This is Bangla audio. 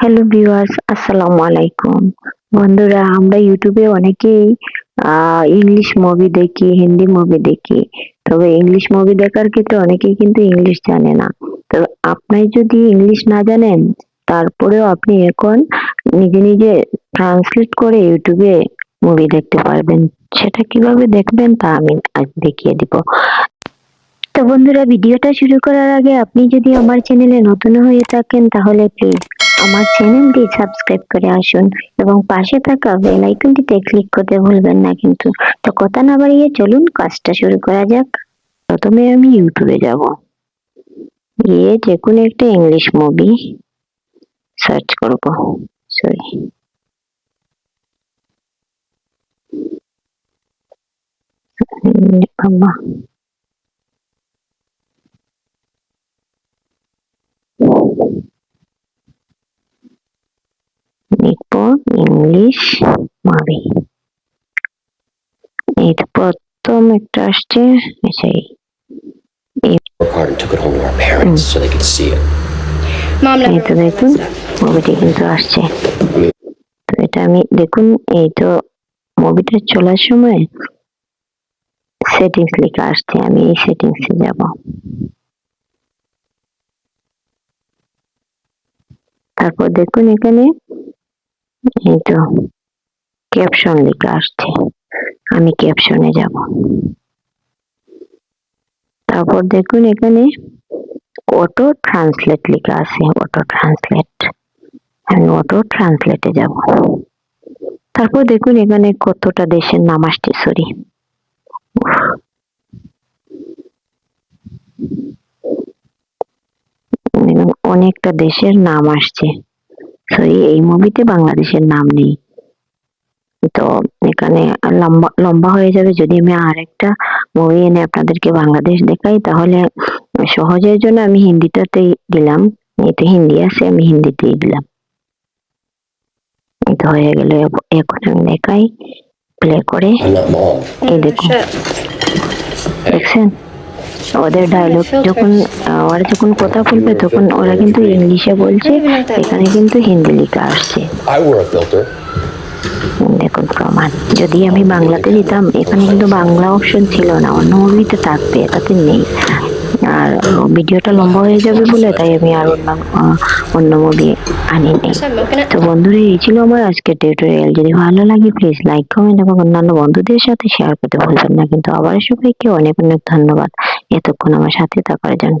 হ্যালো ভিউয়ার্স আসসালামু আলাইকুম বন্ধুরা, আমরা ইউটিউবে অনেকেই ইংলিশ মুভি দেখি হিন্দি মুভি দেখি। তবে ইংলিশ মুভি দেখার ক্ষেত্রে অনেকেই কিন্তু ইংলিশ জানে না। তো আপনি যদি ইংলিশ না জানেন, তারপরেও আপনি এখন নিজে নিজে ট্রান্সলেট করে ইউটিউবে মুভি দেখতে পারবেন। সেটা কীভাবে দেখবেন, তা আমি আজ দেখিয়ে দিব। তো বন্ধুরা, ভিডিওটা শুরু করার আগে আপনি যদি আমার চ্যানেলে নতুন হয়ে থাকেন, তাহলে প্লিজ আমার চ্যানেলটি সাবস্ক্রাইব করে আসুন এবং পাশে থাকা বেল আইকনটিতে ক্লিক করতে ভুলবেন না কিন্তু তো কথা না বাড়িয়ে চলুন কাজটা শুরু করা যাক। প্রথমে আমি ইউটিউবে যাব। গিয়ে যে কোনো একটা ইংলিশ মুভি সার্চ করব। সরি আম্মা। ইংলিশ মুভি এই তো প্রথম একটা আসছে. Mom এই তো দেখুন মুভিটি কিন্তু আসছে। তো এটা আমি দেখুন এই তো মুভিটা চলার সময় সেটিংস লেখা আসছে আমি এই সেটিংসে যাব। তারপর দেখুন এখানে এই তো ক্যাপশন লেখা আসছে। আমি ক্যাপশনে যাব। তারপর দেখুন এখানে অটো ট্রান্সলেট লেখা আছে অটো ট্রান্সলেট আমি অটো ট্রান্সলেটে যাব। তারপর দেখুন এখানে কতটা দেশের নাম আসছে সরি অনেকটা দেশের নাম আসছে। সরি এই মুভিতে বাংলাদেশের নাম নেই। তো এখানে লম্বা লম্বা হয়ে যাবে। যদি আমি আরেকটা মুভি এনে আপনাদেরকে বাংলাদেশ দেখাই তাহলে সহজের জন্য আমি হিন্দিটাতেই দিলাম। এই তো হিন্দি আছে আমি হিন্দিতেই দিলাম। এই তো হয়ে গেল। এখন আমি দেখাই। প্লে করে. এই দেখুন। দেখছেন? ওদের ডায়লগ যখন ওরা যখন কথা বলবে তখন ওরা কিন্তু ইংলিশে বলছে এখানে কিন্তু হিন্দি লেখা আসছে। দেখুন প্রমাণ। যদি আমি বাংলাতে নিতাম এখানে কিন্তু বাংলা অপশন ছিল না অন্য মুভিতে থাকবে তাতে নেই। আর ভিডিওটা লম্বা হয়ে যাবে বলে তাই আমি আর অন্য অন্য মুভি আনি তো বন্ধুরা এই ছিল আমার আজকের টিউটোরিয়াল যদি ভালো লাগে প্লিজ লাইক কমেন্ট এবং অন্যান্য বন্ধুদের সাথে শেয়ার করতে ভুলবেন না। কিন্তু আবার সবাইকে অনেক অনেক ধন্যবাদ। এতক্ষণ আমার সাথে থাকার জন্য।